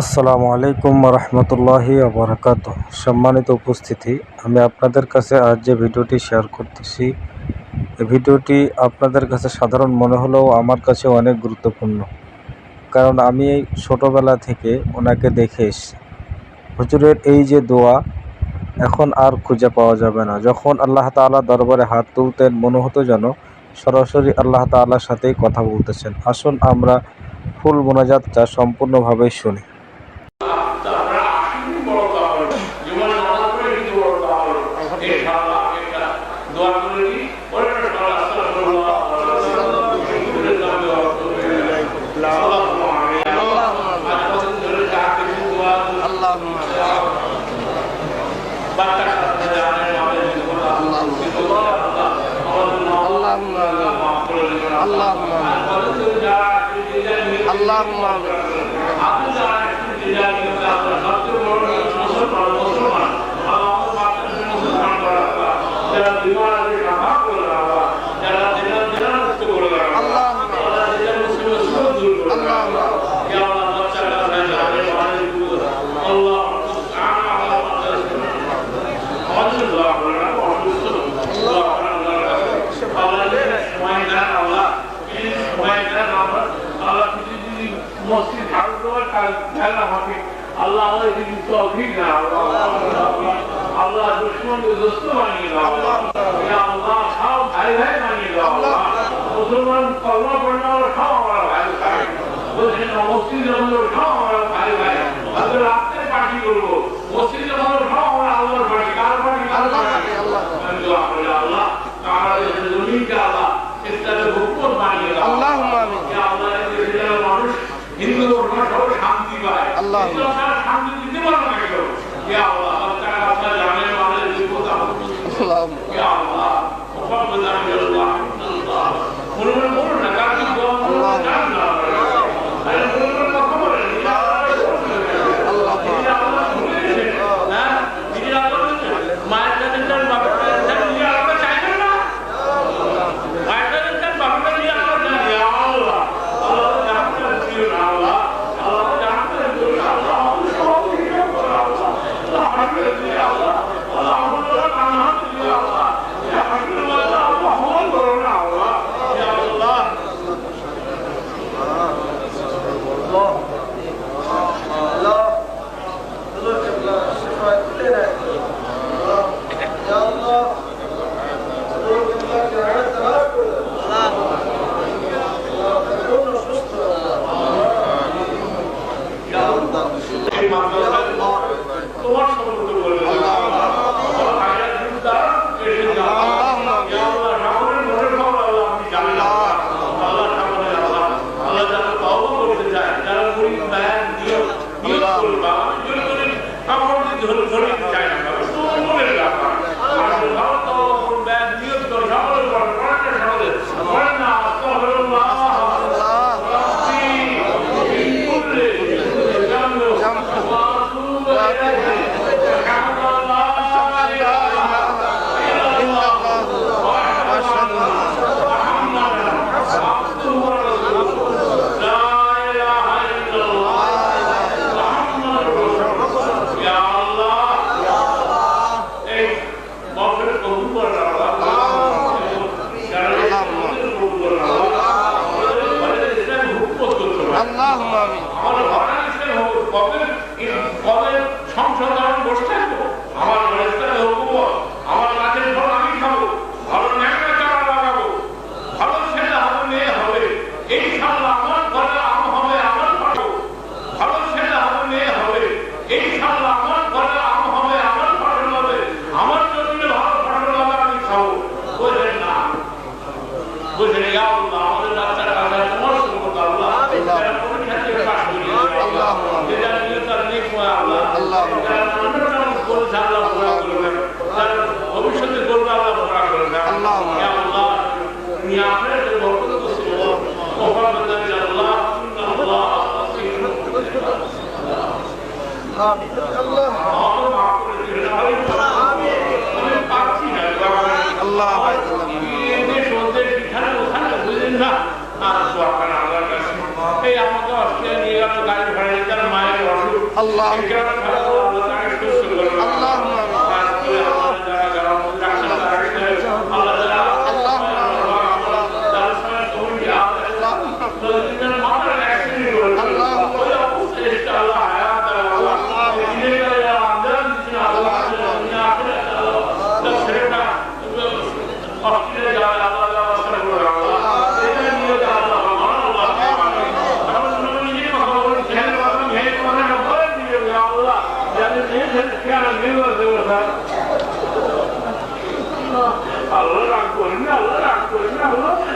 আসসালামু আলাইকুম রহমতুল্লাহি আবরকাত সম্মানিত উপস্থিতি, আমি আপনাদের কাছে আজ যে ভিডিওটি শেয়ার করতেছি, এই ভিডিওটি আপনাদের কাছে সাধারণ মনে হলেও আমার কাছে অনেক গুরুত্বপূর্ণ। কারণ আমি এই ছোটোবেলা থেকে ওনাকে দেখে এসেছি। হুজুরের এই যে দোয়া, এখন আর খুঁজে পাওয়া যাবে না। যখন আল্লাহ তাআলা দরবারে হাত তুলতেন, মনে হতো যেন সরাসরি আল্লাহ তাআলার সাথেই কথা বলতেছেন। আসুন আমরা ফুল মোনাজাতটা সম্পূর্ণভাবে শুনি। আল্লাহ মুসলমান মুসলমান মসজিদ ঝাড়ু দেওয়ার আমার ভাই ভাই। মসজিদ রাত্রে পার্টি করব। মসজিদ আমাদের সব আমার আল্লাহর পার্টি। কার পার্টি? আল্লাহ আল্লাহ। আল্লাহ আল্লাহ بشري الله الله ترى تمرس الله الله الله إذا الله يترنيك ما الله الله الله كل سال الله كل سال الله كل سال الله كل سال الله يا الله يا أمير المؤمنين الله محمد رسول الله الله الله الله الله করেন আল্লাহর কাছে এই আমাকে অস্ট্রেলিয়া নিয়ে গেল গাড়ি ভাড়া নিয়ে তার মায়ের অসুখ আল্লাহ। এই গ্রামে খারাপ আল্লাহ আল্লাহ রাগ না আল্লাহ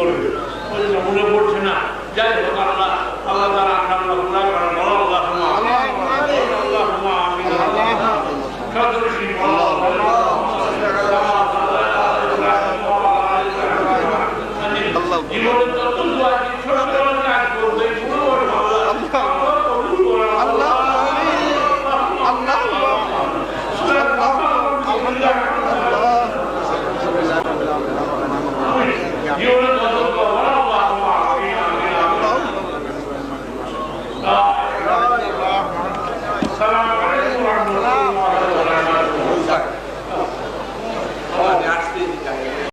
করবে। মনে পড়ছে না। যাই হোক আল্লাহ আল্লাহ জীবন